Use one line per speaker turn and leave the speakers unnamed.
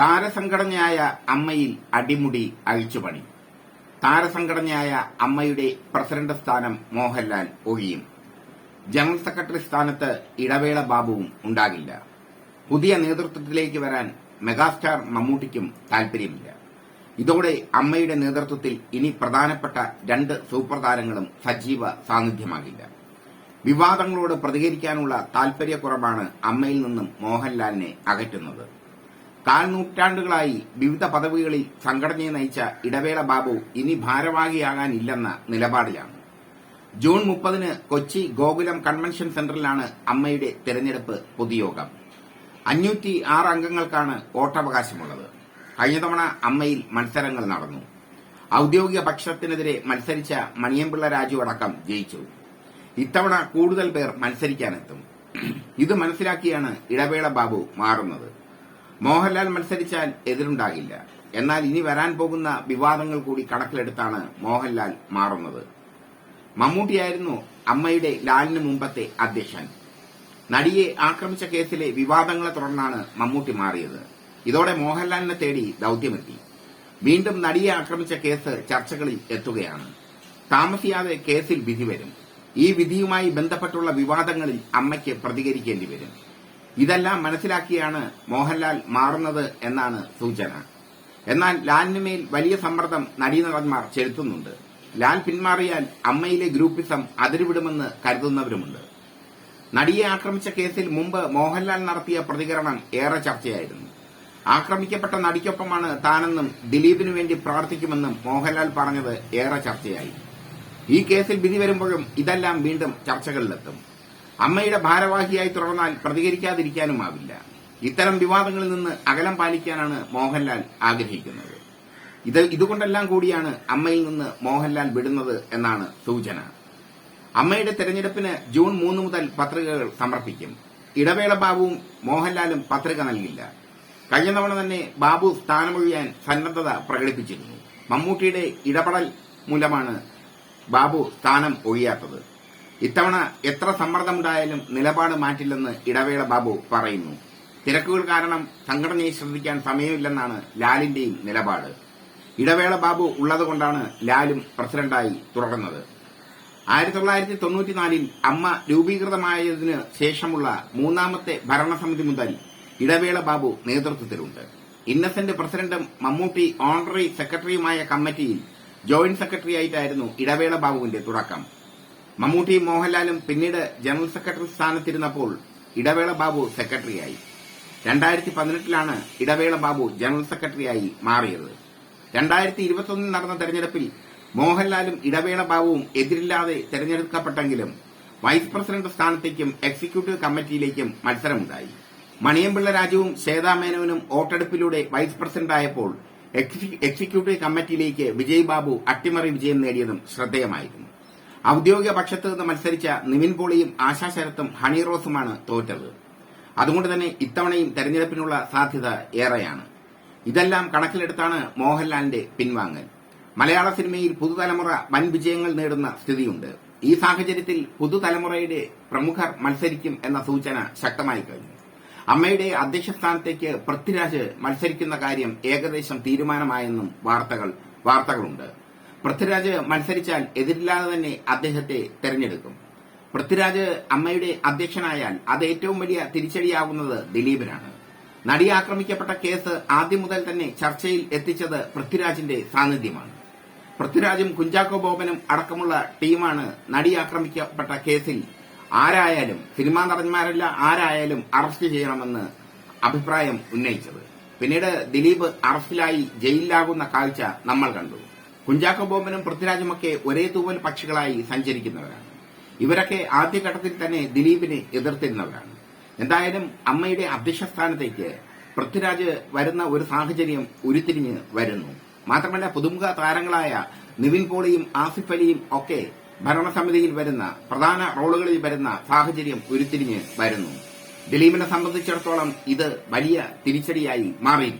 താരസംഘടനയായ അമ്മയിൽ അടിമുടി അഴിച്ചുപണി. താരസംഘടനയായ അമ്മയുടെ പ്രസിഡന്റ് സ്ഥാനം മോഹൻലാൽ ഒഴിയും. ജനറൽ സെക്രട്ടറി സ്ഥാനത്ത് ഇടവേള ബാബുവും ഉണ്ടാകില്ല. പുതിയ നേതൃത്വത്തിലേക്ക് വരാൻ മെഗാസ്റ്റാർ മമ്മൂട്ടിക്കും താൽപര്യമില്ല ഇതോടെ അമ്മയുടെ നേതൃത്വത്തിൽ ഇനി പ്രധാനപ്പെട്ട രണ്ട് സൂപ്പർ താരങ്ങളും സജീവ സാന്നിധ്യമാകില്ല. വിവാദങ്ങളോട് പ്രതികരിക്കാനുള്ള താൽപര്യക്കുറവാണ് അമ്മയിൽ നിന്നും മോഹൻലാലിനെ അകറ്റുന്നത്. കാൽ നൂറ്റാണ്ടുകളായി വിവിധ പദവികളിൽ സംഘടനയെ നയിച്ച ഇടവേള ബാബു ഇനി ഭാരവാഹിയാകാനില്ലെന്ന നിലപാടിലാണ്. ജൂൺ മുപ്പതിന് കൊച്ചി ഗോകുലം കൺവെൻഷൻ സെന്ററിലാണ് അമ്മയുടെ തെരഞ്ഞെടുപ്പ് പൊതുയോഗം. അഞ്ഞൂറ്റി ആറ് അംഗങ്ങൾക്കാണ് വോട്ടവകാശമുള്ളത്. കഴിഞ്ഞ തവണ അമ്മയിൽ മത്സരങ്ങൾ നടന്നു. ഔദ്യോഗിക പക്ഷത്തിനെതിരെ മത്സരിച്ച മണിയമ്പിള്ള രാജു അടക്കം ജയിച്ചു. ഇത്തവണ കൂടുതൽ പേർ മത്സരിക്കാനെത്തും. ഇത് മനസ്സിലാക്കിയാണ് ഇടവേള ബാബു മാറുന്നത്. മോഹൻലാൽ മത്സരിച്ചാൽ എതിരുണ്ടാകില്ല. എന്നാൽ ഇനി വരാൻ പോകുന്ന വിവാദങ്ങൾ കൂടി കണക്കിലെടുത്താണ് മോഹൻലാൽ മാറുന്നത്. മമ്മൂട്ടിയായിരുന്നു അമ്മയുടെ ലാലിന് മുമ്പത്തെ അധ്യക്ഷൻ. നടിയെ ആക്രമിച്ച കേസിലെ വിവാദങ്ങളെ തുടർന്നാണ് മമ്മൂട്ടി മാറിയത്. ഇതോടെ മോഹൻലാലിനെ തേടി ദൌത്യമെത്തി. വീണ്ടും നടിയെ ആക്രമിച്ച കേസ് ചർച്ചകളിൽ എത്തുകയാണ്. താമസിയാതെ കേസിൽ വിധി വരും. ഈ വിധിയുമായി ബന്ധപ്പെട്ടുള്ള വിവാദങ്ങളിൽ അമ്മയ്ക്ക് പ്രതികരിക്കേണ്ടി വരും. ഇതെല്ലാം മനസ്സിലാക്കിയാണ് മോഹൻലാൽ മാറുന്നത് എന്നാണ് സൂചന. എന്നാൽ ലാലിനുമേൽ വലിയ സമ്മർദ്ദം നടീനടന്മാർ ചെലുത്തുന്നുണ്ട്. ലാൽ പിന്മാറിയാൽ അമ്മയിലെ ഗ്രൂപ്പിസം അതിരുവിടുമെന്ന് കരുതുന്നവരുമുണ്ട്. നടിയെ ആക്രമിച്ച കേസിൽ മുമ്പ് മോഹൻലാൽ നടത്തിയ പ്രതികരണം ഏറെ ചർച്ചയായിരുന്നു. ആക്രമിക്കപ്പെട്ട നടിക്കൊപ്പമാണ് താനെന്നും ദിലീപിനു വേണ്ടി പ്രവർത്തിക്കുമെന്നും മോഹൻലാൽ പറഞ്ഞത് ഏറെ ചർച്ചയായി. ഈ കേസിൽ വിധി വരുമ്പോഴും ഇതെല്ലാം വീണ്ടും ചർച്ചകളിലെത്തും. അമ്മയുടെ ഭാരവാഹിയായി തുടർന്നാൽ പ്രതികരിക്കാതിരിക്കാനുമാവില്ല ഇത്തരം വിവാദങ്ങളിൽ നിന്ന് അകലം പാലിക്കാനാണ് മോഹൻലാൽ ആഗ്രഹിക്കുന്നത്. ഇത് ഇതുകൊണ്ടെല്ലാം കൂടിയാണ് അമ്മയിൽ നിന്ന് മോഹൻലാൽ വിടുന്നത് എന്നാണ് സൂചന. അമ്മയുടെ തെരഞ്ഞെടുപ്പിന് ജൂൺ മൂന്ന് മുതൽ പത്രികകൾ സമർപ്പിക്കും. ഇടവേള ബാബുവും മോഹൻലാലും പത്രിക നൽകില്ല. കഴിഞ്ഞ തവണ തന്നെ ബാബു സ്ഥാനമൊഴിയാൻ സന്നദ്ധത പ്രകടിപ്പിച്ചിരുന്നു. മമ്മൂട്ടിയുടെ ഇടപെടൽ മൂലമാണ് ബാബു സ്ഥാനം ഒഴിയാത്തത്. ഇത്തവണ എത്ര സമ്മർദ്ദമുണ്ടായാലും നിലപാട് മാറ്റില്ലെന്ന് ഇടവേള ബാബു പറയുന്നു. തിരക്കുകൾ കാരണം സംഘടനയെ ശ്രദ്ധിക്കാൻ സമയമില്ലെന്നാണ് ലാലിന്റെയും നിലപാട്. ഇടവേള ബാബു ഉള്ളതുകൊണ്ടാണ് ലാലും പ്രസിഡന്റായി തുടർന്നത് ആയിരത്തി തൊള്ളായിരത്തി തൊണ്ണൂറ്റിനാലിൽ അമ്മ രൂപീകൃതമായതിനു ശേഷമുള്ള മൂന്നാമത്തെ ഭരണസമിതി മുതൽ ഇടവേള ബാബു നേതൃത്വത്തിലുണ്ട്. ഇന്നസെന്റ് പ്രസിഡന്റും മമ്മൂട്ടി ഓണററി സെക്രട്ടറിയുമായ കമ്മിറ്റിയിൽ ജോയിന്റ് സെക്രട്ടറിയായിട്ടായിരുന്നു ഇടവേള ബാബുവിന്റെ തുടക്കം. മമ്മൂട്ടിയും മോഹൻലാലും പിന്നീട് ജനറൽ സെക്രട്ടറി സ്ഥാനത്തിരുന്നപ്പോൾ ഇടവേള ബാബു സെക്രട്ടറിയായി. രണ്ടായിരത്തി പതിനെട്ടിലാണ് ഇടവേള ബാബു ജനറൽ സെക്രട്ടറിയായി മാറിയത്. രണ്ടായിരത്തി ഇരുപത്തൊന്നിൽ നടന്ന തെരഞ്ഞെടുപ്പിൽ മോഹൻലാലും ഇടവേള ബാബുവും എതിരില്ലാതെ തെരഞ്ഞെടുക്കപ്പെട്ടെങ്കിലും വൈസ് പ്രസിഡന്റ് സ്ഥാനത്തേക്കും എക്സിക്യൂട്ടീവ് കമ്മിറ്റിയിലേക്കും മത്സരമുണ്ടായി. മണിയമ്പിള്ള രാജുവും ശ്വേതാമേനോനും വോട്ടെടുപ്പിലൂടെ വൈസ് പ്രസിഡന്റായപ്പോൾ എക്സിക്യൂട്ടീവ് കമ്മിറ്റിയിലേക്ക് വിജയ് ബാബു അട്ടിമറി വിജയം നേടിയതും ശ്രദ്ധേയമായിരുന്നു. ഔദ്യോഗിക പക്ഷത്ത് നിന്ന് മത്സരിച്ച നിവിൻ പോളിയും ആശാ ശരത്തും ഹണി റോസുമാണ് തോറ്റത്. അതുകൊണ്ട് തന്നെ ഇത്തവണയും തെരഞ്ഞെടുപ്പിനുള്ള സാധ്യത ഏറെയാണ്. ഇതെല്ലാം കണക്കിലെടുത്താണ് മോഹൻലാലിന്റെ പിൻവാങ്ങൽ. മലയാള സിനിമയിൽ പുതുതലമുറ വൻ വിജയങ്ങൾ നേടുന്ന സ്ഥിതിയുണ്ട്. ഈ സാഹചര്യത്തിൽ പുതുതലമുറയുടെ പ്രമുഖർ മത്സരിക്കും എന്ന സൂചന ശക്തമായി കഴിഞ്ഞു. അമ്മയുടെ അധ്യക്ഷ സ്ഥാനത്തേക്ക് പൃഥ്വിരാജ് മത്സരിക്കുന്ന കാര്യം ഏകദേശം തീരുമാനമായെന്നും വാർത്തകൾ വാർത്തകളുണ്ട്. പൃഥ്വിരാജ് മത്സരിച്ചാൽ എതിരില്ലാതെ തന്നെ അദ്ദേഹത്തെ തെരഞ്ഞെടുക്കും. പൃഥ്വിരാജ് അമ്മയുടെ അധ്യക്ഷനായാൽ അത് ഏറ്റവും വലിയ തിരിച്ചടിയാകുന്നത് ദിലീപിനാണ്. നടി ആക്രമിക്കപ്പെട്ട കേസ് ആദ്യം മുതൽ തന്നെ ചർച്ചയിൽ എത്തിച്ചത് പൃഥ്വിരാജിന്റെ സാന്നിധ്യമാണ്. പൃഥ്വിരാജും കുഞ്ചാക്കോ ബോബനും അടക്കമുള്ള ടീമാണ് നടി ആക്രമിക്കപ്പെട്ട കേസിൽ ആരായാലും സിനിമാ നടന്മാരല്ല ആരായാലും അറസ്റ്റ് ചെയ്യണമെന്ന് അഭിപ്രായം ഉന്നയിച്ചത്. പിന്നീട് ദിലീപ് അറസ്റ്റിലായി ജയിലിലാകുന്ന കാഴ്ച നമ്മൾ കണ്ടു. കുഞ്ചാക്കോ ബോബനും പൃഥ്വിരാജുമൊക്കെ ഒരേ തൂവൽ പക്ഷികളായി സഞ്ചരിക്കുന്നവരാണ്. ഇവരൊക്കെ ആദ്യഘട്ടത്തിൽ തന്നെ ദിലീപിനെ എതിർത്തിരുന്നവരാണ്. എന്തായാലും അമ്മയുടെ അധ്യക്ഷ സ്ഥാനത്തേക്ക് പൃഥ്വിരാജ് വരുന്ന ഒരു സാഹചര്യം ഉരുത്തിരിഞ്ഞ് വരുന്നു. മാത്രമല്ല പുതുമുഖ താരങ്ങളായ നിവിൻ പോളിയും ആസിഫ് അലിയും ഒക്കെ ഭരണസമിതിയിൽ വരുന്ന പ്രധാന റോളുകളിൽ വരുന്ന സാഹചര്യം ഉരുത്തിരിഞ്ഞ് വരുന്നു. ദിലീപിനെ സംബന്ധിച്ചിടത്തോളം ഇത് വലിയ തിരിച്ചടിയായി മാറിയിരിക്കുന്നു.